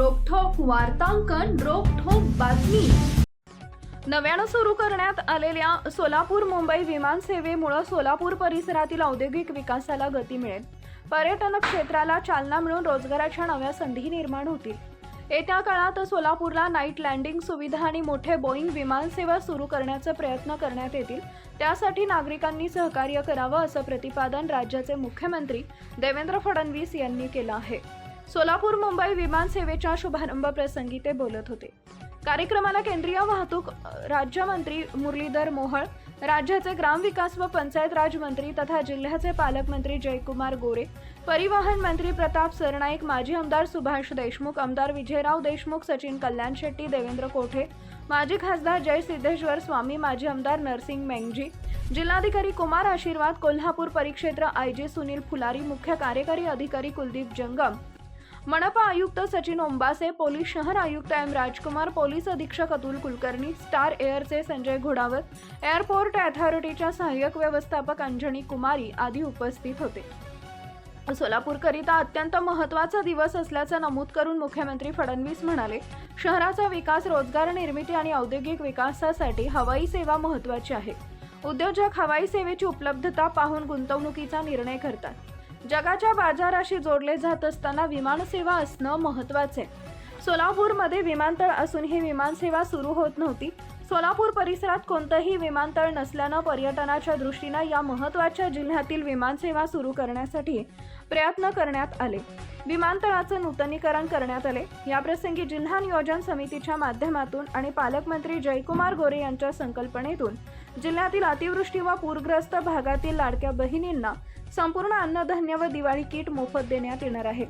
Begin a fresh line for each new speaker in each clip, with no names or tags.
वार्तांकन रोखोक बातमी. नव्यानं सुरू करण्यात आलेल्या सोलापूर मुंबई विमानसेवेमुळं सोलापूर परिसरातील औद्योगिक विकासाला गती मिळेल. पर्यटन क्षेत्राला चालना मिळून रोजगाराच्या नव्या संधी निर्माण होतील. येत्या काळात सोलापूरला नाईट लँडिंग सुविधा आणि मोठे बोईंग विमानसेवा सुरू करण्याचे प्रयत्न करण्यात येतील. त्यासाठी नागरिकांनी सहकार्य करावं असं प्रतिपादन राज्याचे मुख्यमंत्री देवेंद्र फडणवीस यांनी केलं आहे. सोलापूर मुंबई विमान सेवेच्या शुभारंभ प्रसंगी ते बोलत होते. कार्यक्रमाला केंद्रीय वाहतूक राज्यमंत्री मुरलीधर मोहळ राज्याचे ग्रामविकास व पंचायत राज मंत्री तथा जिल्ह्याचे पालकमंत्री जयकुमार गोरे परिवहन मंत्री प्रताप सरनाईक माजी आमदार सुभाष देशमुख आमदार विजयराव देशमुख सचिन कल्याण शेट्टी देवेंद्र कोठे माजी खासदार जय सिद्धेश्वर स्वामी माजी आमदार नरसिंग मेंगजी जिल्हाधिकारी कुमार आशीर्वाद कोल्हापूर परिक्षेत्र आय जी सुनील फुलारी मुख्य कार्यकारी अधिकारी कुलदीप जंगम मनपा आयुक्त सचिन ओंबासे पोलीस शहर आयुक्त एम राजकुमार पोलीस अधीक्षक अतुल कुलकर्णी स्टार एअरचे संजय घोडावत एअरपोर्ट अथॉरिटीच्या सहाय्यक व्यवस्थापक अंजनी कुमारी आदी उपस्थित होते. सोलापूरकरिता अत्यंत महत्त्वाचा दिवस असल्याचं नमूद करून मुख्यमंत्री फडणवीस म्हणाले शहराचा विकास रोजगार निर्मिती आणि औद्योगिक विकासासाठी हवाई सेवा महत्त्वाची आहे. उद्योजक हवाई सेवेची उपलब्धता पाहून गुंतवणुकीचा निर्णय करतात. जगाच्या बाजाराशी जोडले जात असताना विमानसेवा असणं महत्त्वाचे आहे सोलापूरमध्ये विमानतळ असून ही विमानसेवा सुरू होत नव्हती. सोलापूर परिसरात कोणतंही विमानतळ नसल्यानं पर्यटनाच्या दृष्टीनं या महत्त्वाच्या जिल्ह्यातील विमानसेवा सुरू करण्यासाठी प्रयत्न करण्यात आले. विमानतळाचं नूतनीकरण करण्यात आले. याप्रसंगी जिल्हा नियोजन समितीच्या माध्यमातून आणि पालकमंत्री जयकुमार गोरे यांच्या संकल्पनेतून जिल्ह्यातील अतिवृष्टी व पूरग्रस्त भागातील लाडक्या बहिणींना संपूर्ण अन्नधान्य व दिवाळी किट मोफत देण्यात येणार आहे.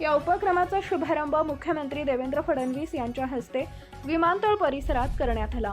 या उपक्रमाचा शुभारंभ मुख्यमंत्री देवेंद्र फडणवीस यांच्या हस्ते विमानतळ परिसरात करण्यात आला.